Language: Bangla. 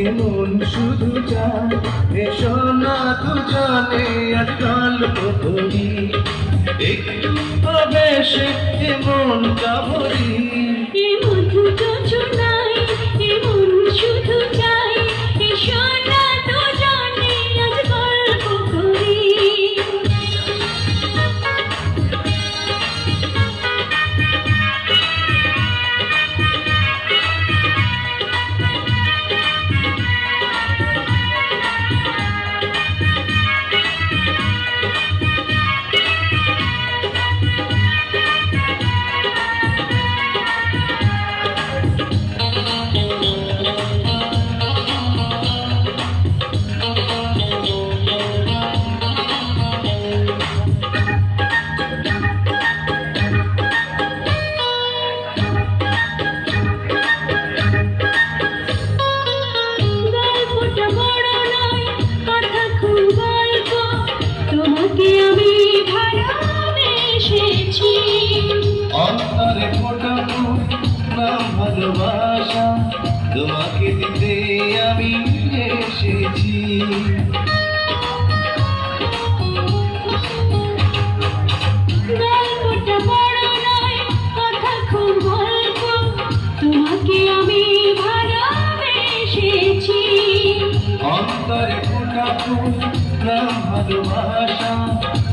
এ মন শুধু চায় এসো না দুজনে আর একটু প্রবেশ এ মন কাবরি অন্তরে ফোটা ফুল নাম ভালোবাসা তোমাকে দিতে আমি এসেছি। অন্তরে ফোটা ফুল নাম ভালোবাসা